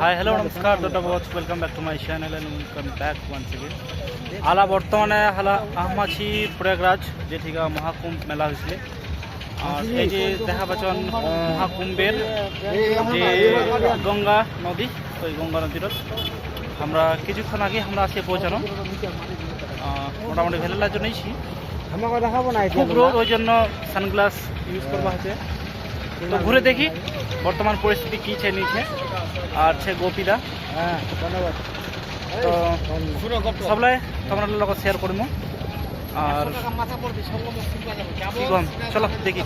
Hi hello নমস্কার দুটা বচ welcome back to my channel and welcome back once again আলা বর্তমানে হালা আহমাছি প্রয়াগরাজ যেঠিকা মহাকুম্ভ মেলা হয়েছিল। আর এই যে দেখা পাচ্ছেন মহাকুম্ভের যে গঙ্গা নদী ওই গঙ্গা নদীর আমরা কিছুক্ষণ আগে আমরা আজকে পৌঁছানো মোটামুটি ভেলেলার না খুব রোদ ওই জন্য সানগ্লাস ইউজ করবা হয়েছে তো ঘুরে দেখি বর্তমান পরিস্থিতি কি ছে নিচে আর ছে গোপীদা। হ্যাঁ ধন্যবাদ। তো সবলাই তোমার লগত শেয়ার করব আর চলো দেখি।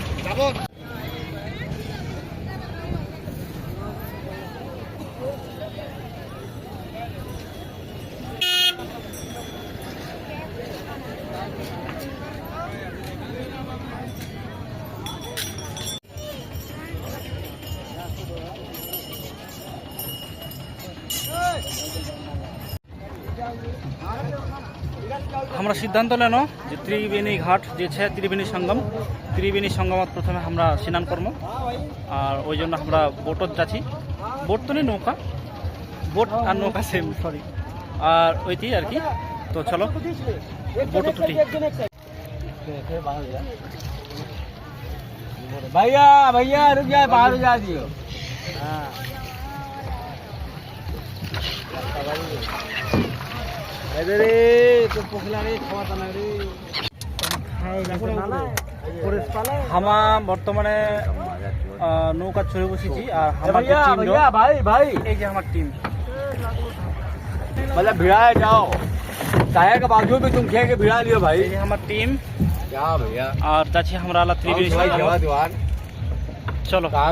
আমরা সিদ্ধান্ত নেন যে ত্রিবেণী ঘাট যে ছে ত্রিবেণী সঙ্গম ত্রিবেণী সঙ্গমত প্রথমে আমরা স্নান করব আর ওই জন্য আমরা বোটত যাচ্ছি। বোট তো নেই নৌকা। বোট আর নৌকা সেম সরি আর ওইটি আর কি। তো চলো বোট তুটি ভাইয়া ভাইয়া রুক যায় বাহার যা দিও। হ্যাঁ। এদের তো পোখলা রে খাওয়া টানা রে হামা বর্তমানে আহ, নৌকা চড়ে বসেছি আর আমার যে भैया team লো, भैया भाई भाई এই যে আমার টিম मतलब भिड़ाए जाओ चाहे के बाजू में तुम खे के भिड़ा लियो भाई এই যে আমার টিম क्या भैया আর যাচ্ছি আমরা আলা ত্রিবেণী সঙ্গম दीवार চলো कहाँ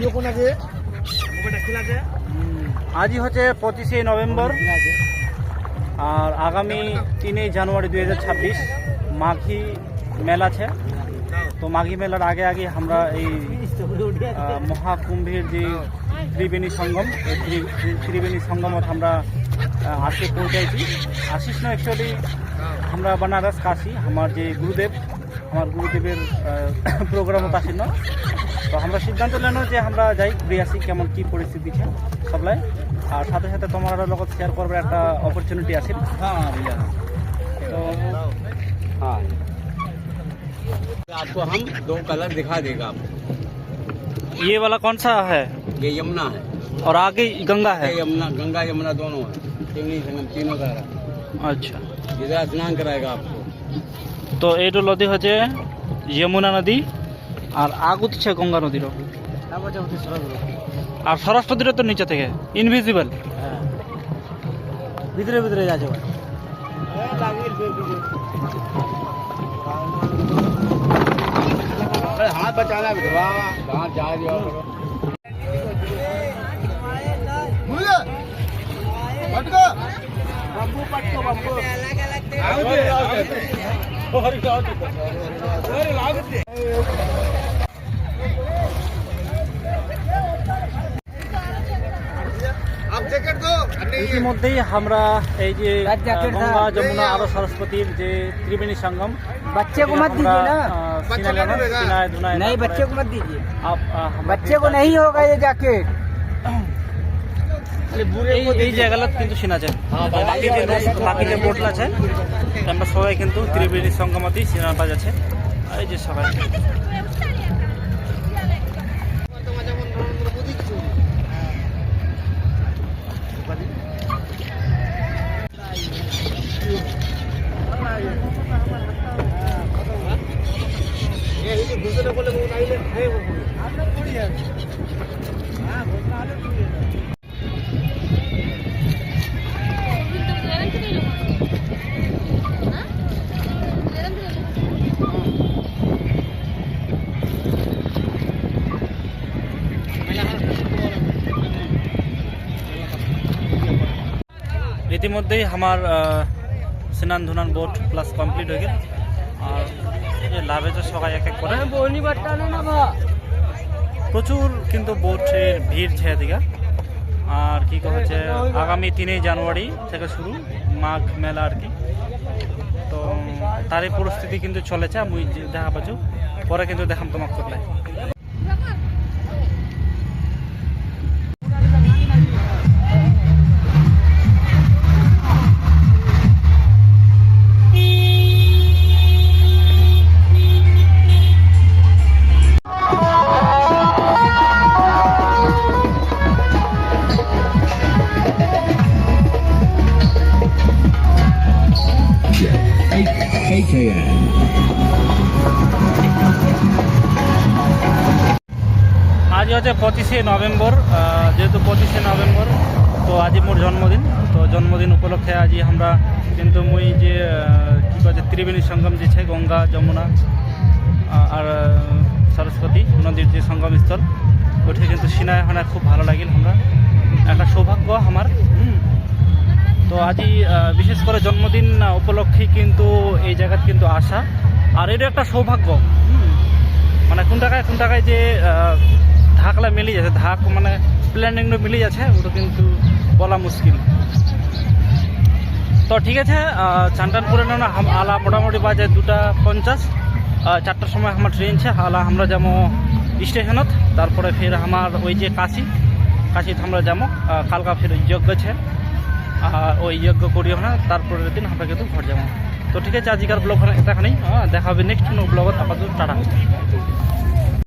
সিনবা ডাইরেক্ট আজই হচ্ছে পঁচিশে নভেম্বর। আর আগামী তিনই জানুয়ারি দুই হাজার ছাব্বিশ মাঘী মেলা আছে। তো মাঘী মেলার আগে আগে আমরা এই মহাকুম্ভের যে ত্রিবেণী সঙ্গম ত্রিবেণী সঙ্গমত আমরা আসে পৌঁছাইছি। আসিস না অ্যাকচুয়ালি আমরা বানারস কাশি আমার যে গুরুদেব আমার গুরুদেবের প্রোগ্রামত আসেন না তো আমরা সিদ্ধান্ত নেন যে আমরা যাই ঘুরে আসি কেমন কি পরিস্থিতি আছে সবলাই আর সাথে সাথে তোমার লগত শেয়ার করবার একটা অপরচুনিটি আছে हाँ भैया তো हाँ आपको हम दो कलर दिखा देगा आपको ये वाला कौन सा है ये यमुना है और आगे गंगा है ये यमुना गंगा यमुना दोनों है त्रिवेणी संगम तीनों का है আচ্ছা इधर स्नान कराएगा आपको তো এইটো নদী হচ্ছে যমুনা নদী আর আগুত আছে গঙ্গা নদীর আর সরস্বতীর তো নিচে থেকে ইনভিজিবল ভিতরে ভিতরে যাচ্ছে हाथ बचाना विधवा कहाँ जा रही हो बम्बू पटको बम्बू आप जैकेट दो ইতিমধ্যেই আমরা এই যে রাত জ্যাকেট গঙ্গা দাও। যমুনা আরো সরস্বতীর যে ত্রিবেণী সঙ্গম बच्चे को मत दीजिए ना नहीं बच्चे को मत दीजिए बच्चे को नहीं होगा ये जैकेट এই এই জায়গাটা কিন্তু শোনা যায় বাকি যে নৌকা- বাকি যে বোটলা আছে আমরা সবাই কিন্তু ত্রিবেণী সঙ্গমতেই সিনেমা পাওয়া যাচ্ছে আর এই যে সবাই ইতিমধ্যেই আমার স্নান ধুনান বোট প্লাস কমপ্লিট হয়ে গেল। আর লাভে তো সবাই এক এক করে। প্রচুর কিন্তু বোটের ভিড় ছে দিঘা আর কি করেছে আগামী তিনই জানুয়ারি থেকে শুরু মাঘ মেলা আর কি। তো তারই পরিস্থিতি কিন্তু চলেছে আমি দেখা পাচ্ছ পরে কিন্তু দেখাম তোমাকে। করলে আজ হচ্ছে পঁচিশে নভেম্বর যেহেতু পঁচিশে নভেম্বর, তো আজ মোর জন্মদিন। তো জন্মদিন উপলক্ষে আজ আমরা কিন্তু মুই যে কি বলছে ত্রিবেণী সঙ্গম যে আছে গঙ্গা, যমুনা আর সরস্বতী নদীর যে সঙ্গম স্থল ওঠে কিন্তু সিনায় হানা খুব ভালো লাগিল আমরা। একটা সৌভাগ্য আমার। তো আজই বিশেষ করে জন্মদিন উপলক্ষে কিন্তু এই জায়গাত কিন্তু আসা। আর এটা একটা সৌভাগ্য। মানে কোন টাকায় কোন টাকায় যে ধাকলা মিলি যাচ্ছে ধাক মানে প্ল্যানিং মিলি যাচ্ছে ওটা কিন্তু বলা মুশকিল। তো ঠিক আছে আহ, চান টান করে নেওয়া আলা মোটামুটি বাজে দুটা পঞ্চাশ। চারটার সময় আমার ট্রেন আছে আলা আমরা যাব স্টেশনত তারপরে ফের আমার ওই যে কাশি কাশিত আমরা যাব কালকা ফির যজ্ঞ আছে আর ওই যজ্ঞ করি না, তারপরের দিন আমরা কিন্তু ঘর যাব। তো ঠিক আছে, আজকের ব্লগ এতখানি দেখা হবে নেক্সট কোনো ব্লগত আপাতত টাটা।